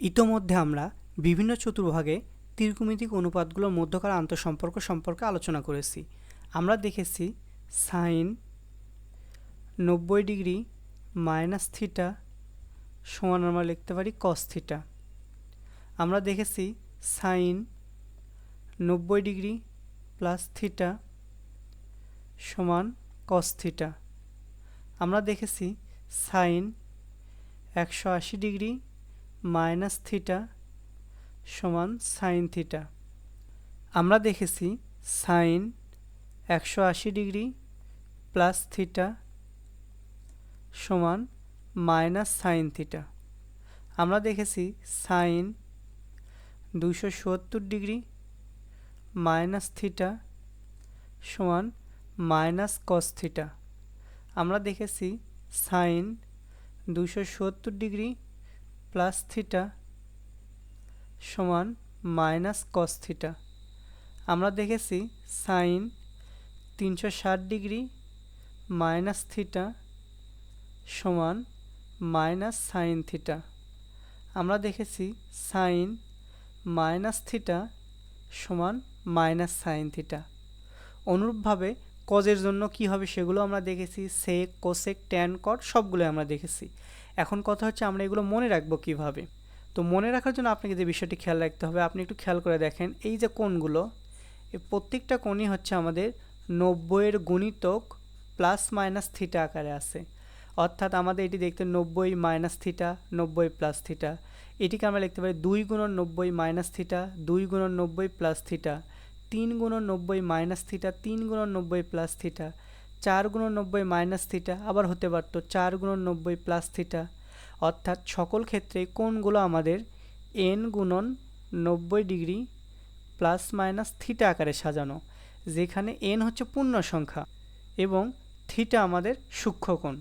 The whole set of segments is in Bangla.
ইতোমধ্যে আমরা বিভিন্ন চতুর্ভাগে ত্রিকোণমিতিক অনুপাতগুলোর মধ্যকার আন্তঃসম্পর্ক সম্পর্কে আলোচনা করেছি। আমরা দেখেছি সাইন নব্বই ডিগ্রি মাইনাস থিটা সমান আমরা লিখতে পারি কস থিটা। আমরা দেখেছি সাইন নব্বই ডিগ্রি প্লাস থিটা সমান কস থিটা। আমরা দেখেছি সাইন একশো আশি ডিগ্রি মাইনাস থিটা সমান সাইন থিটা আমরা দেখেছি সাইন একশো আশি ডিগ্রি প্লাস থিটা সমান মাইনাস সাইন থিটা আমরা দেখেছি সাইন দুশো সত্তর ডিগ্রি মাইনাস থিটা সমান মাইনাস কস থিটা আমরা দেখেছি সাইন দুশো সত্তর ডিগ্রি প্লাস থিটা সমান মাইনাস কস থিটা। আমরা দেখেছি সাইন তিনশো ষাট ডিগ্রি মাইনাস থিটা সমান মাইনাস সাইন থিটা। আমরা দেখেছি সাইন মাইনাস থিটা সমান মাইনাস সাইন থিটা। অনুরূপভাবে কজের জন্য কি হবে সেগুলো আমরা দেখেছি সেক কোসেক ট্যান কট সবগুলো আমরা দেখেছি। এখন কথা হচ্ছে আমরা এগুলো মনে রাখব কীভাবে? তো মনে রাখার জন্য আপনাকে যে বিষয়টি খেয়াল রাখতে হবে, আপনি একটু খেয়াল করে দেখেন। এই যে কোণগুলো এই প্রত্যেকটা কোণই হচ্ছে আমাদের নব্বইয়ের গুণিতক প্লাস মাইনাস থিটা আকারে আছে। অর্থাৎ আমাদের এটি দেখতে নব্বই মাইনাস থিটা নব্বই প্লাস থিটা এটিকে আমরা লিখতে পারি দুই গুণন নব্বই মাইনাস থিটা দুই গুণন নব্বই প্লাস থিটা তিন গুণন নব্বই মাইনাস থিটা তিন গুণন নব্বই প্লাস থিটা চার গুণন নব্বই মাইনাস থিটা আবার হতে পারতো চার গুণন নব্বই প্লাস থিটা অর্থাৎ সকল ক্ষেত্রে কোণগুলো আমাদের এন গুণন নব্বই ডিগ্রি প্লাস মাইনাস থিটা আকারে সাজানো, যেখানে এন হচ্ছে পূর্ণ সংখ্যা এবং থিটা আমাদের সূক্ষ্ম কোণ।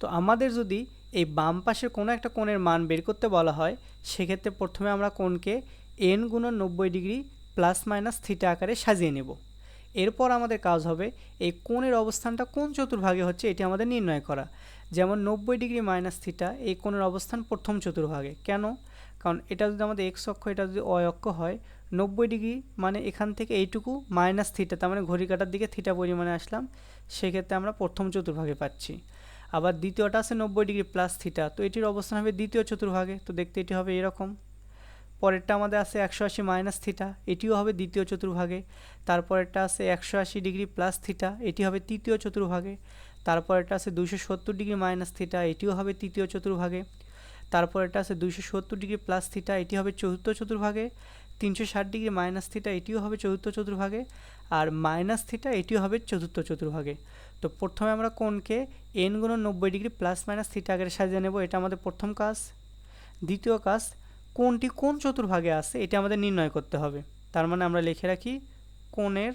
তো আমাদের যদি এই বাম পাশের কোনো একটা কোণের মান বের করতে বলা হয়, সেক্ষেত্রে প্রথমে আমরা কোণকে এন গুণন নব্বই ডিগ্রি প্লাস মাইনাস থিটা আকারে সাজিয়ে নেব। এরপর আমাদের কাজ হবে এই কোণের অবস্থানটা কোন চতুর্ভাগে হচ্ছে এটি আমাদের নির্ণয় করা। যেমন নব্বই ডিগ্রি মাইনাস থিটা, এই কোণের অবস্থান প্রথম চতুর্ভাগে। কেন? কারণ এটা যদি আমাদের এক্স অক্ষ, এটা যদি অয় অক্ষ হয়, নব্বই ডিগ্রি মানে এখান থেকে এইটুকু মাইনাস থিটা, তার মানে ঘড়ি কাটার দিকে থিটা পরিমাণে আসলাম, সেক্ষেত্রে আমরা প্রথম চতুর্ভাগে পাচ্ছি। আবার দ্বিতীয়টা আছে নব্বই ডিগ্রি প্লাস থিটা, তো এটির অবস্থান হবে দ্বিতীয় চতুর্ভাগে, তো দেখতে এটি হবে এরকম। পরেরটা আমাদের আছে একশো আশি মাইনাস থিটা এটিও হবে দ্বিতীয় চতুর্ভাগে। তারপরেরটা আছে একশো আশি ডিগ্রি প্লাস থিটা এটি হবে তৃতীয় চতুর্ভাগে। তারপরেরটা আছে দুশো সত্তর ডিগ্রি মাইনাস থিটা এটিও হবে তৃতীয় চতুর্ভাগে। তারপরেরটা আছে দুশো সত্তর ডিগ্রি প্লাস থিটা এটি হবে চতুর্থ চতুর্ভাগে। তিনশো ষাট ডিগ্রি মাইনাস থিটা এটিও হবে চতুর্থ চতুর্ভাগে। আর মাইনাস থিটা এটিও হবে চতুর্থ চতুর্ভাগে। তো প্রথমে আমরা কোনকে? এন গুণ নব্বই ডিগ্রি প্লাস মাইনাস থিটা আগে সাজিয়ে নেব, এটা আমাদের প্রথম কাজ। দ্বিতীয় কাজ কোনটি কোন চতুর্ভাগে আছে, এটা আমাদের নির্ণয় করতে হবে। তার মানে আমরা লিখে রাখি কোণের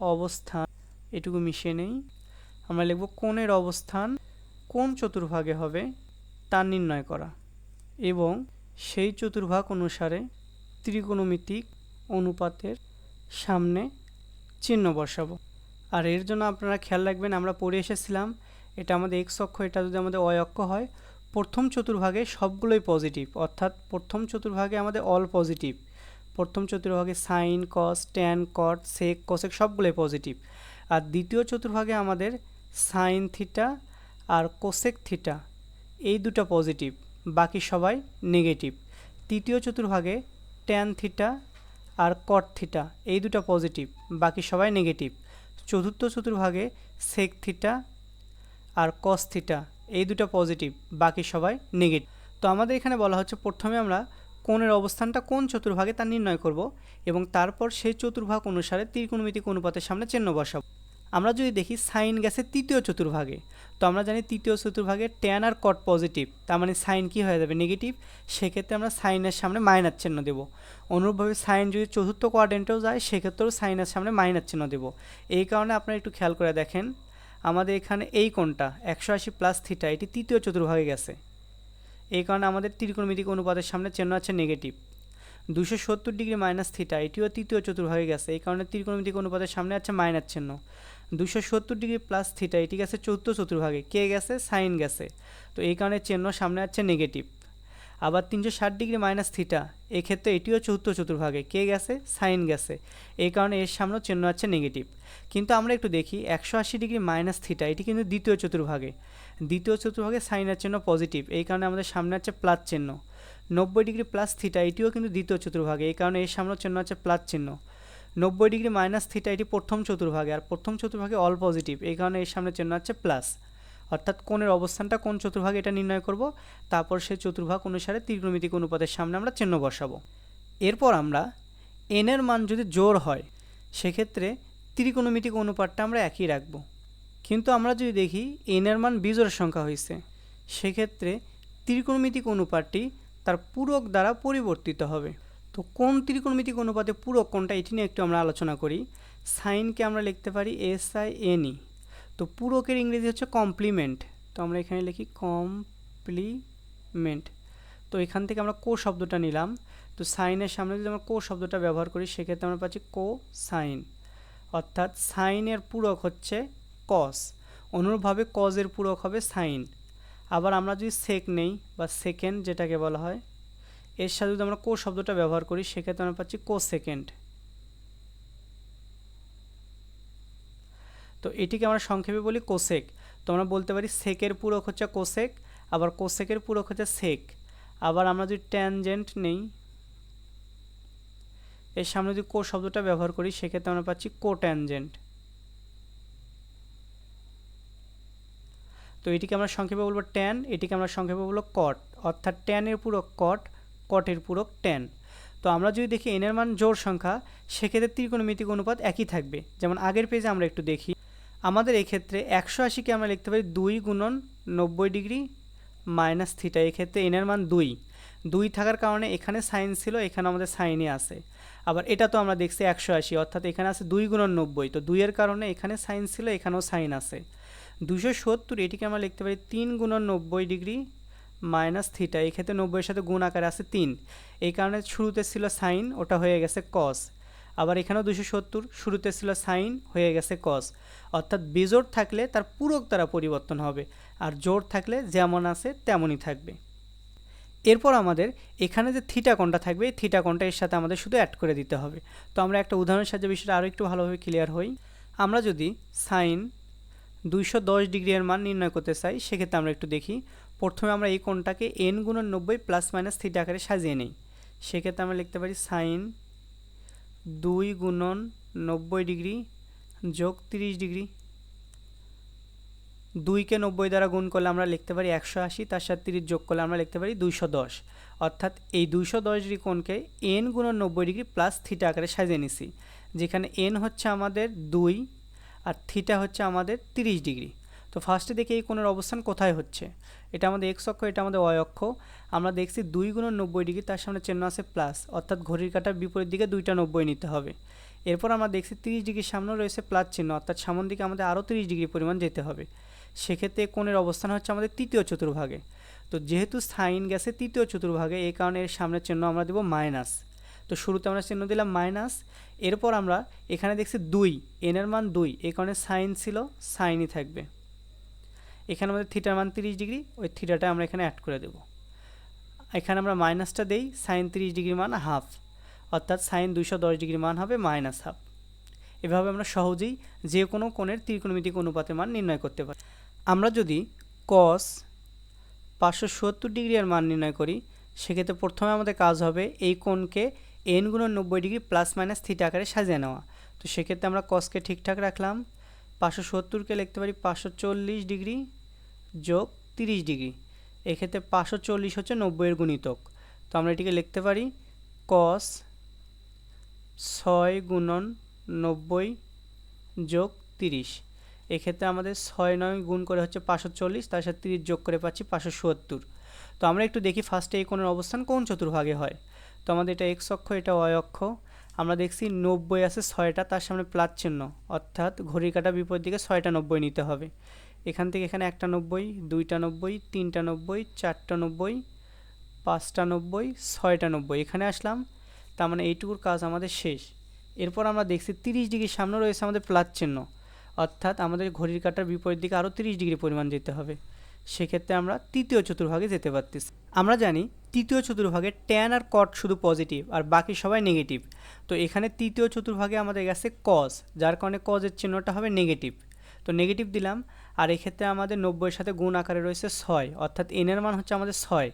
অবস্থান, এটুকু মিশিয়ে নেই। আমরা লিখব কোণের অবস্থান কোন চতুর্ভাগে হবে তা নির্ণয় করা। এবং সেই চতুর্ভাগ অনুসারে ত্রিকোণমিতিক অনুপাতের সামনে চিহ্ন বসাবো। আর এর জন্য আপনারা খেয়াল রাখবেন, আমরা পড়ে এসেছিলাম, এটা আমাদের এক্স অক্ষ, এটা যদি আমাদের অয় অক্ষ হয় প্রথম চতুর্ভাগে সবগুলোই পজিটিভ অর্থাৎ প্রথম চতুর্ভাগে আমাদের অল পজিটিভ প্রথম চতুর্ভাগে sine cos tan cot sec cosec সবগুলোই পজিটিভ আর দ্বিতীয় চতুর্ভাগে আমাদের সাইন থিটা আর কোসেক থিটা এই দুটো পজিটিভ বাকি সবাই নেগেটিভ তৃতীয় চতুর্ভাগে ট্যান থিটা আর কট থিটা এই দুটো পজিটিভ বাকি সবাই নেগেটিভ চতুর্থ চতুর্ভাগে সেক থিটা আর কস থিটা এই দুটো পজিটিভ বাকি সবাই নেগেটিভ তো আমাদের এখানে বলা হচ্ছে, প্রথমে আমরা কোণের অবস্থানটা কোন চতুর্ভাগে তা নির্ণয় করব এবং তারপর সেই চতুর্ভাগ অনুসারে ত্রিকোণমিতিক অনুপাতের সামনে চিহ্ন বসাবো। আমরা যদি দেখি সাইন গ্যাসের তৃতীয় চতুর্ভাগে। তো আমরা জানি তৃতীয় চতুর্ভাগে ট্যান আর কট পজিটিভ তার মানে সাইন কি হয়ে যাবে? নেগেটিভ সেক্ষেত্রে আমরা সাইনের সামনে মাইনাস চিহ্ন দেবো। অনুরূপভাবে সাইন যদি চতুর্থ কোয়ার্ডেন্টেও যায়, সেক্ষেত্রেও সাইনের সামনে মাইনাস চিহ্ন দেবো। এই কারণে আপনারা একটু খেয়াল করে দেখেন আমাদের এখানে এই কোণটা একশো আশি প্লাস থিটা এটি তৃতীয় চতুর্ভাগে গেছে। এই কারণে আমাদের ত্রিকোণমিতিক অনুপাতের সামনে চিহ্ন আছে নেগেটিভ দুশো সত্তর ডিগ্রি মাইনাস থিটা এটিও তৃতীয় চতুর্ভাগে গেছে। এই কারণে ত্রিকোণমিতিক অনুপাতের সামনে আছে মাইনাস চিহ্ন। দুশো সত্তর ডিগ্রি প্লাস থিটা এটি গেছে চতুর্থ চতুর্ভাগে। কে গেছে? সাইন গেছে। তো এই কারণে চিহ্ন সামনে আছে নেগেটিভ আবার তিনশো ষাট ডিগ্রি মাইনাস থিটা। এক্ষেত্রে এটিও চতুর্থ চতুর্ভাগে। কে গেছে? সাইন গেছে। এই কারণে এর সামনেও চিহ্ন আছে নেগেটিভ। কিন্তু আমরা একটু দেখি, একশো আশি ডিগ্রি মাইনাস থিটা, এটি কিন্তু দ্বিতীয় চতুর্ভাগে। দ্বিতীয় চতুর্ভাগে সাইনের চিহ্ন পজিটিভ। এই কারণে আমাদের সামনে আছে প্লাস চিহ্ন। নব্বই ডিগ্রি প্লাস থিটা, এটিও কিন্তু দ্বিতীয় চতুর্ভাগে। এই কারণে এর সামনেও চিহ্ন আছে প্লাস চিহ্ন। নব্বই ডিগ্রি মাইনাস থিটা, এটি প্রথম চতুর্ভাগে। আর প্রথম চতুর্ভাগে অল পজিটিভ। এই কারণে এর সামনে চিহ্ন আছে প্লাস। অর্থাৎ কোণের অবস্থানটা কোন চতুর্ভাগে এটা নির্ণয় করব, তারপর সেই চতুর্ভাগ অনুসারে ত্রিকোণমিতিক অনুপাতের সামনে আমরা চিহ্ন বসাবো। এরপর আমরা এনের মান যদি জোর হয়, সেক্ষেত্রে ত্রিকোণমিতিক অনুপাতটা আমরা একই রাখব। কিন্তু আমরা যদি দেখি এনের মান বিজোড় সংখ্যা হয়েছে, সেক্ষেত্রে ত্রিকোণমিতিক অনুপাতটি তার পূরক দ্বারা পরিবর্তিত হবে। তো কোন ত্রিকোণমিতিক অনুপাতে পূরক কোনটা, এটি নিয়ে একটু আমরা আলোচনা করি। সাইনকে আমরা লিখতে পারি এস আই এনই তো পূরকের ইংরেজি হচ্ছে কমপ্লিমেন্ট তো আমরা এখানে লিখি কমপ্লিমেন্ট তো এখান থেকে আমরা কো শব্দটা নিলাম। তো সাইনের সামনে যদি আমরা কো শব্দটা ব্যবহার করি, সেক্ষেত্রে আমরা পাচ্ছি কো সাইন অর্থাৎ সাইনের পূরক হচ্ছে কস অনুরূপভাবে কজের পূরক হবে সাইন। আবার আমরা যদি সেক নেই বা সেকেন্ড যেটাকে বলা হয়, এর সাথে যদি আমরা কো শব্দটা ব্যবহার করি, সেক্ষেত্রে আমরা পাচ্ছি কো সেকেন্ড তো এটিকে আমরা সংক্ষেপে বলি কোসেক। তো আমরা বলতে পারি সেকের পূরক হচ্ছে কোসেক, আবার কোসেকের পূরক হচ্ছে সেক। আবার আমরা যদি ট্যানজেন্ট নেই, এর সামনে যদি কো শব্দটা ব্যবহার করি, সেক্ষেত্রে আমরা পাচ্ছি কো ট্যানজেন্ট তো এটিকে আমরা সংক্ষেপে বলব ট্যান এটিকে আমরা সংক্ষেপে বলব কট অর্থাৎ ট্যানের পূরক কট কটের পূরক ট্যান তো আমরা যদি দেখি এনের মান জোর সংখ্যা, সেক্ষেত্রে ত্রিকোণমিতিক অনুপাত একই থাকবে। যেমন আগের পেজে আমরা একটু দেখি। আমাদের এক্ষেত্রে একশো আশিকে আমরা লিখতে পারি দুই গুণন নব্বই ডিগ্রি মাইনাস থিটা। এক্ষেত্রে এনের মান দুই। দুই থাকার কারণে এখানে সাইন ছিল, এখানে আমাদের সাইনে আছে। আবার এটা তো আমরা দেখছি একশো আশি, অর্থাৎ এখানে আছে দুই গুণন নব্বই। তো দুইয়ের কারণে এখানে সাইন ছিল, এখানেও সাইন আছে। দুশো সত্তর, এটিকে আমরা লিখতে পারি তিন গুণন নব্বই ডিগ্রি মাইনাস থিটা। এক্ষেত্রে নব্বইয়ের সাথে গুণ আকারে আছে তিন। এই কারণে শুরুতে ছিল সাইন, ওটা হয়ে গেছে কস আবার এখানেও দুশো সত্তর, শুরুতে ছিল সাইন, হয়ে গেছে কস অর্থাৎ বেজোর থাকলে তার পূরক দ্বারা পরিবর্তন হবে, আর জোর থাকলে যেমন আছে তেমনই থাকবে। এরপর আমাদের এখানে যে থিটা থাকবে, এই থিটা এর সাথে আমাদের শুধু অ্যাড করে দিতে হবে। তো আমরা একটা উদাহরণের সাহায্যে বিষয়টা আরও একটু ভালোভাবে ক্লিয়ার হই। আমরা যদি সাইন দুইশো দশ ডিগ্রি এর মান নির্ণয় করতে চাই, সেক্ষেত্রে আমরা একটু দেখি। প্রথমে আমরা এই কোণটাকে এন গুণন নব্বই প্লাস মাইনাস থিটা আকারে সাজিয়ে নিই। সেক্ষেত্রে আমরা লিখতে পারি সাইন দুই গুণন নব্বই ডিগ্রি যোগ তিরিশ ডিগ্রি। দুইকে নব্বই দ্বারা গুণ করলে আমরা লিখতে পারি একশো আশি, তার সাথে তিরিশ যোগ করলে আমরা লিখতে পারি দুইশো দশ। অর্থাৎ এই দুইশো দশ ডিগ্রি কোণকে এন গুণন নব্বই ডিগ্রি প্লাস থিটা আকারে সাজিয়ে নিছি, যেখানে এন হচ্ছে আমাদের দুই আর থিটা হচ্ছে আমাদের তিরিশ ডিগ্রি। তো ফার্স্টে দেখি এই কোণের অবস্থান কোথায় হচ্ছে। এটা আমাদের এক্স অক্ষ, এটা আমাদের ওয়াই অক্ষ। আমরা দেখছি দুই গুণ নব্বই ডিগ্রি, তার সামনে চিহ্ন আছে প্লাস অর্থাৎ ঘড়ির কাটার বিপরীত দিকে দুইটা নব্বই নিতে হবে। এরপর আমরা দেখছি তিরিশ ডিগ্রির সামনেও রয়েছে প্লাস চিহ্ন, অর্থাৎ সামন দিকে আমাদের আরও তিরিশ ডিগ্রি পরিমাণ যেতে হবে। সেক্ষেত্রে কোণের অবস্থান হচ্ছে আমাদের তৃতীয় চতুর্ভাগে। তো যেহেতু সাইন গেছে তৃতীয় চতুর্ভাগে, এই কারণে এর সামনের চিহ্ন আমরা দেবো মাইনাস তো শুরুতে আমরা চিহ্ন দিলাম মাইনাস এরপর আমরা এখানে দেখছি দুই এনের মান দুই, এই কারণে সাইন ছিল, সাইনই থাকবে। এখানে আমাদের থিটার মান তিরিশ ডিগ্রি, ওই থিটাটা আমরা এখানে অ্যাড করে দেব। এখানে আমরা মাইনাসটা দেই সাইন তিরিশ ডিগ্রি মান হাফ অর্থাৎ সাইন দুইশো দশ ডিগ্রি মান হবে মাইনাস হাফ এভাবে আমরা সহজেই যে কোনো কোণের ত্রিকোণমিতিক অনুপাতের মান নির্ণয় করতে পারি। আমরা যদি কস পাঁচশো সত্তর ডিগ্রি এর মান নির্ণয় করি, সেক্ষেত্রে প্রথমে আমাদের কাজ হবে এই কোণকে এন গুণন নব্বই ডিগ্রি প্লাস মাইনাস থিটা আকারে সাজিয়ে নেওয়া। তো সেক্ষেত্রে আমরা কসকে ঠিকঠাক রাখলাম, পাঁচশো সত্তরকে লিখতে পারি পাঁচশো চল্লিশ ডিগ্রি যোগ তিরিশ ডিগ্রি। এক্ষেত্রে পাঁচশো চল্লিশ হচ্ছে নব্বইয়ের গুণিতক। তো আমরা এটিকে লিখতে পারি কস ছয় গুণন নব্বই যোগ তিরিশ। এক্ষেত্রে আমাদের ছয় নয় গুণ করে হচ্ছে পাঁচশো চল্লিশ, তার সাথে তিরিশ যোগ করে পাচ্ছি পাঁচশো সত্তর। তো আমরা একটু দেখি ফার্স্টে এই কোণের অবস্থান কোন চতুর্ভাগে হয়। তো আমাদের এটা এক্স অক্ষ, এটা ওয়াই অক্ষ। আমরা দেখছি নব্বই আছে ছয়টা, তার সামনে প্লাস চিহ্ন, অর্থাৎ ঘড়ির কাটা বিপরীত দিকে ছয়টা নব্বই নিতে হবে। এখান থেকে এখানে একটা নব্বই, দুইটা নব্বই, তিনটা নব্বই, চারটা নব্বই, পাঁচটা নব্বই, ছয়টা নব্বই। এখানে আসলাম, তার মানে এইটুকুর কাজ আমাদের শেষ। এরপর আমরা দেখছি তিরিশ ডিগ্রির সামনে রয়েছে আমাদের প্লাস চিহ্ন। অর্থাৎ আমাদের ঘড়ির কাটার বিপরীত দিকে আরও তিরিশ ডিগ্রি পরিমাণ যেতে হবে। সেক্ষেত্রে আমরা তৃতীয় চতুর্ভাগে যেতে পারতেছি। আমরা জানি তৃতীয় চতুর্ভাগে ট্যান আর কট শুধু পজিটিভ আর বাকি সবাই নেগেটিভ তো এখানে তৃতীয় চতুর্ভাগে আমাদের গেছে কজ যার কারণে কজের চিহ্নটা হবে নেগেটিভ তো নেগেটিভ দিলাম আর এক্ষেত্রে আমাদের নব্বইয়ের সাথে গুণ আকারে রয়েছে ছয়, অর্থাৎ এনের মান হচ্ছে আমাদের ছয়,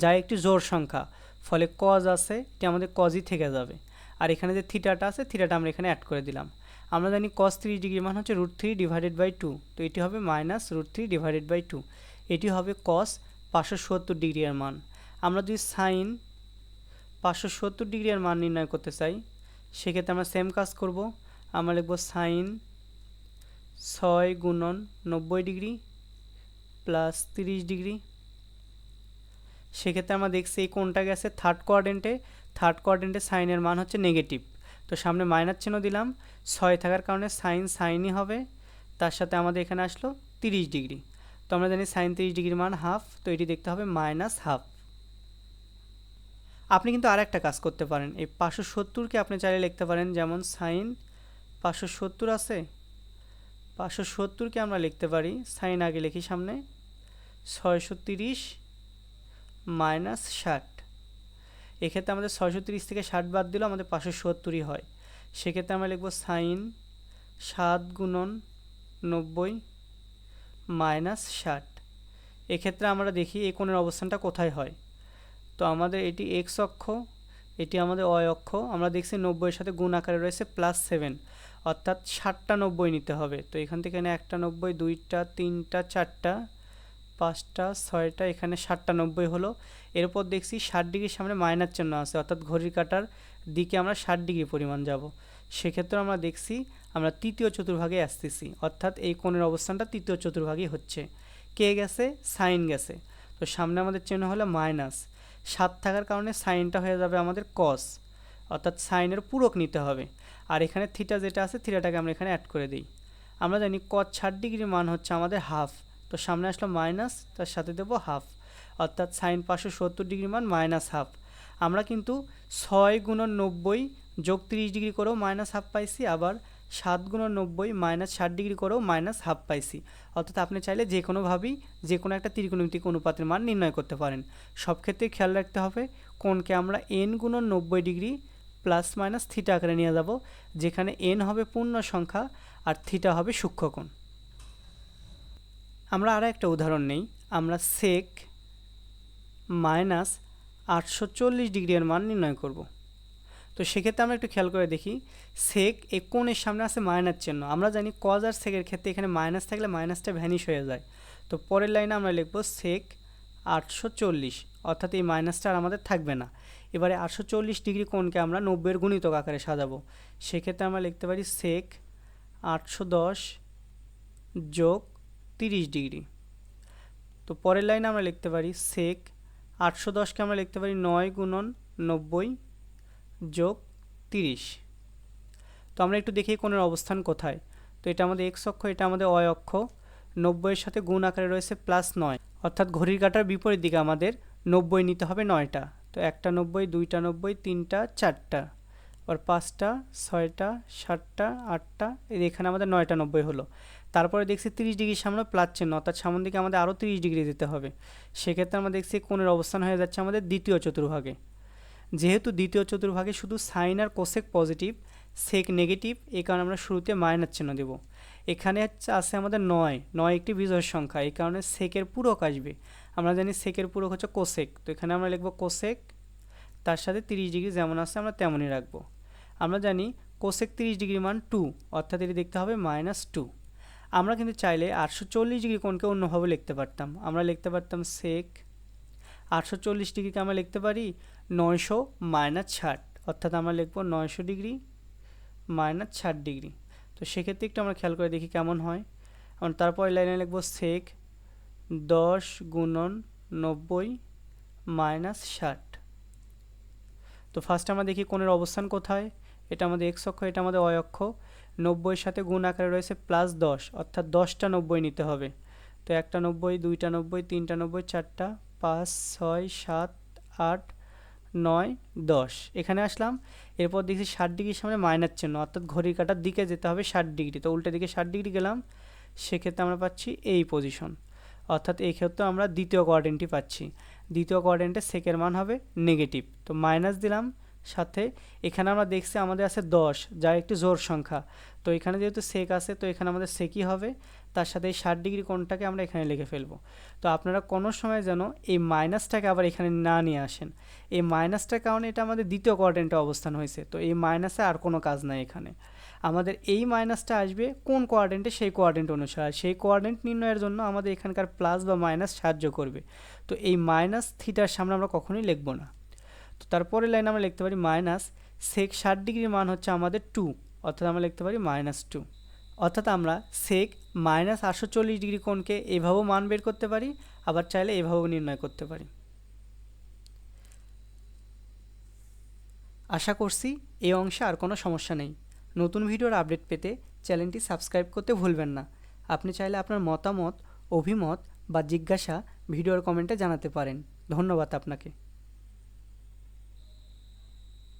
যা একটি জোর সংখ্যা, ফলে কজ আছে, এটি আমাদের কজই থেকে যাবে। আর এখানে যে থিটাটা আছে থিটাটা আমরা এখানে অ্যাড করে দিলাম। আমরা জানি কস ত্রিশ ডিগ্রি মান হচ্ছে root three divided by two তো এটি হবে minus root three divided by two এটি হবে কস পাঁচশো সত্তর ডিগ্রি এর মান। আমরা যদি সাইন পাঁচশো সত্তর ডিগ্রি এর মান নির্ণয় করতে চাই, সেক্ষেত্রে আমরা সেম কাজ করব। আমরা লিখব সাইন ছয় গুণন নব্বই ডিগ্রি প্লাস তিরিশ ডিগ্রি। সেক্ষেত্রে আমরা দেখছি এই কোনটা গেছে থার্ড কোয়ার্ডেন্টে থার্ড কোয়ার্ডেন্টে সাইনের মান হচ্ছে নেগেটিভ তো সামনে মাইনাস চিহ্ন দিলাম। ছয় থাকার কারণে সাইন সাইনই হবে। তার সাথে আমাদের এখানে আসলো তিরিশ ডিগ্রি। তো আমরা জানি সাইন তিরিশ ডিগ্রির মান হাফ তো এটি দেখতে হবে মাইনাস হাফ আপনি কিন্তু আর একটা কাজ করতে পারেন। এই পাঁচশো সত্তরকে আপনি চাইলে লিখতে পারেন, যেমন সাইন পাঁচশো সত্তর আছে পাঁচশো সত্তরকে আমরা লিখতে পারি। সাইন আগে লিখি সামনে। ছয়শো তিরিশ মাইনাস ষাট। এক্ষেত্রে আমাদের ছয়শো তিরিশ থেকে ষাট বাদ দিলেও আমাদের পাঁচশো সত্তরই হয়। সেক্ষেত্রে আমরা লিখব সাইন সাত গুণন নব্বই মাইনাস ষাট। এক্ষেত্রে আমরা দেখি এই কোণের অবস্থানটা কোথায় হয়। তো আমাদের এটি এক্স অক্ষ, এটি আমাদের অয় অক্ষ। আমরা দেখছি নব্বইয়ের সাথে গুণ আকারে রয়েছে প্লাস সেভেন অর্থাৎ ষাটটা নব্বই নিতে হবে। তো এখান থেকে এখানে একটা নব্বই, দুইটা, তিনটা, চারটা, পাঁচটা, ছয়টা, এখানে ষাটটা নব্বই হলো। এরপর দেখছি ষাট ডিগ্রির সামনে মাইনাস চিহ্ন আছে, অর্থাৎ ঘড়ির কাটার দিকে আমরা ষাট ডিগ্রি পরিমাণ যাব। সেক্ষেত্রে আমরা দেখছি আমরা তৃতীয় চতুর্ভাগে আসতেছি, অর্থাৎ এই কোণের অবস্থানটা তৃতীয় চতুর্ভাগে হচ্ছে। কে গেছে? সাইন গেছে। তো সামনে আমাদের চিহ্ন হলো মাইনাস। সাত থাকার কারণে সাইনটা হয়ে যাবে আমাদের কস অর্থাৎ সাইনের পূরক নিতে হবে। আর এখানে থিটা যেটা আছে থিটাটাকে আমরা এখানে অ্যাড করে দিই। আমরা জানি কস ষাট ডিগ্রির মান হচ্ছে আমাদের হাফ তো সামনে আসলো মাইনাস তার সাথে দেবো হাফ অর্থাৎ সাইন পাঁচশো সত্তর ডিগ্রি মান মাইনাস হাফ আমরা কিন্তু ছয় গুণন নব্বই যোগ তিরিশ ডিগ্রি করেও মাইনাস হাফ পাইছি, আবার সাত গুণন নব্বই মাইনাস ষাট ডিগ্রি করেও মাইনাস হাফ পাইছি। অর্থাৎ আপনি চাইলে যে কোনোভাবেই যে কোনো একটা ত্রিকোণমিতিক অনুপাতের মান নির্ণয় করতে পারেন। সব ক্ষেত্রে খেয়াল রাখতে হবে, কোনকে আমরা এন গুণন নব্বই ডিগ্রি প্লাস মাইনাস থিটা আকারে নিয়ে যাব, যেখানে এন হবে পূর্ণ সংখ্যা আর থিটা হবে সূক্ষ্মকোণ আমরা আরও একটা উদাহরণ নেই। আমরা সেক মাইনাস আটশো চল্লিশ ডিগ্রির মান নির্ণয় করব। তো সেক্ষেত্রে আমরা একটু খেয়াল করে দেখি সেক এ কোণের সামনে আছে মাইনাস চিহ্ন। আমরা জানি কজ আর সেকের ক্ষেত্রে এখানে মাইনাস থাকলে মাইনাসটা ভ্যানিশ হয়ে যায়। তো পরের লাইনে আমরা লিখব সেক আটশো চল্লিশ, অর্থাৎ এই মাইনাসটা আর আমাদের থাকবে না। এবারে আটশো চল্লিশ ডিগ্রি কোণকে আমরা নব্বইয়ের গুণিতক আকারে সাজাবো। সেক্ষেত্রে আমরা লিখতে পারি সেক আটশো দশ যোগ তিরিশ ডিগ্রি। তো পরের লাইনে আমরা লিখতে পারি সেক আটশো দশকে আমরা লিখতে পারি নয় গুণন নব্বই যোগ তিরিশ। তো আমরা একটু দেখি কোণের অবস্থান কোথায়। তো এটা আমাদের এক্স অক্ষ, এটা আমাদের অয় অক্ষ। নব্বইয়ের সাথে গুণ আকারে রয়েছে প্লাস নয়। অর্থাৎ ঘড়ির কাটার বিপরীত দিকে আমাদের নব্বই নিতে হবে নয়টা। তো একটা নব্বই, দুইটা নব্বই, তিনটা, চারটা। আর পাঁচটা, ছয়টা, সাতটা, আটটা এখানে আমাদের নয়টা নব্বই হলো। তারপরে দেখছি তিরিশ ডিগ্রির সামনে প্লাস চিহ্ন, অর্থাৎ সামন দিকে আমাদের আরও তিরিশ ডিগ্রি দিতে হবে। সেক্ষেত্রে আমরা দেখছি কোণের অবস্থান হয়ে যাচ্ছে আমাদের দ্বিতীয় চতুর্ভাগে। যেহেতু দ্বিতীয় চতুর্ভাগে শুধু সাইন আর কোসেক পজিটিভ সেক নেগেটিভ এই কারণে আমরা শুরুতে মাইনাস চিহ্ন দেব। এখানে আছে আমাদের নয় নয় একটি বিজয় সংখ্যা, এই কারণে সেকের পূরক আসবে। আমরা জানি সেকের পূরক হচ্ছে কোসেক। তো এখানে আমরা লিখব কোসেক, তার সাথে তিরিশ ডিগ্রি যেমন আছে আমরা তেমনই রাখব। আমরা জানি কোসেক তিরিশ ডিগ্রি মান টু, অর্থাৎ এটি দেখতে হবে মাইনাস টু। আমরা কিন্তু চাইলে আটশো চল্লিশ ডিগ্রি কোণকে অন্যভাবে লিখতে পারতাম। আমরা লিখতে পারতাম সেক, আটশো চল্লিশ ডিগ্রিকে আমরা লিখতে পারি নয়শো মাইনাস ষাট, অর্থাৎ আমরা লিখব নয়শো ডিগ্রি মাইনাস ষাট ডিগ্রি। তো সেক্ষেত্রে একটু আমরা খেয়াল করে দেখি কেমন হয়। আমরা তারপরে লাইনে লিখব সেক দশ গুণন নব্বই মাইনাস ষাট। তো ফার্স্ট আমরা দেখি কোণের অবস্থান কোথায়। এটা আমাদের এক্স অক্ষ, এটা আমাদের অয় অক্ষ। নব্বইয়ের সাথে গুণ আকারে রয়েছে প্লাস দশ, অর্থাৎ দশটা নব্বই নিতে হবে। তো একটা নব্বই, দুইটা নব্বই, তিনটা নব্বই, চারটা, পাঁচ, ছয়, সাত, আট, নয়, দশ। এখানে আসলাম, এরপর দেখছি ষাট ডিগ্রির সামনে মাইনাস চিহ্ন, অর্থাৎ ঘড়ির কাটার দিকে যেতে হবে ষাট ডিগ্রি। তো উল্টো দিকে ষাট ডিগ্রি গেলাম, সেক্ষেত্রে আমরা পাচ্ছি এই পজিশন অর্থাৎ এই ক্ষেত্রে আমরা দ্বিতীয় কোয়ার্ডেন্টটি পাচ্ছি। দ্বিতীয় কোয়ার্ডেন্টে সেকের মান হবে নেগেটিভ তো মাইনাস দিলাম, সাথে এখানে আমরা দেখছি আমাদের আছে দশ, যা একটি জোর সংখ্যা। তো এখানে যেহেতু সেক আছে, তো এখানে আমাদের সেকই হবে। তার সাথে এই ষাট ডিগ্রি কোণটাকে আমরা এখানে লিখে ফেলব। তো আপনারা কোনো সময় যেন এই মাইনাসটাকে আবার এখানে না নিয়ে আসেন। এই মাইনাসটার কারণে এটা আমাদের দ্বিতীয় কোয়ার্ডেন্টে অবস্থান হয়েছে। তো এই মাইনাসে আর কোনো কাজ নাই এখানে। আমাদের এই মাইনাসটা আসবে কোন কোয়ার্ডেন্টে সেই কোয়ার্ডেন্ট অনুসারে। সেই কোয়ার্ডেন্ট নির্ণয়ের জন্য আমাদের এখানকার প্লাস বা মাইনাস সাহায্য করবে। তো এই মাইনাস থিটার সামনে আমরা কখনোই লিখব না। তো তারপরে লাইন আমরা লিখতে পারি মাইনাস সেক ষাট ডিগ্রির মান হচ্ছে আমাদের টু অর্থাৎ আমরা লিখতে পারি মাইনাস টু অর্থাৎ আমরা সেক মাইনাস আটশো চল্লিশ ডিগ্রি কোণকে এভাবেও মান বের করতে পারি, আবার চাইলে এভাবেও নির্ণয় করতে পারি। আশা করছি এই অংশে আর কোনো সমস্যা নেই। নতুন ভিডিওর আপডেট পেতে চ্যানেলটি সাবস্ক্রাইব করতে ভুলবেন না। আপনি চাইলে আপনার মতামত, অভিমত বা জিজ্ঞাসা ভিডিওর কমেন্টে জানাতে পারেন। ধন্যবাদ আপনাকে।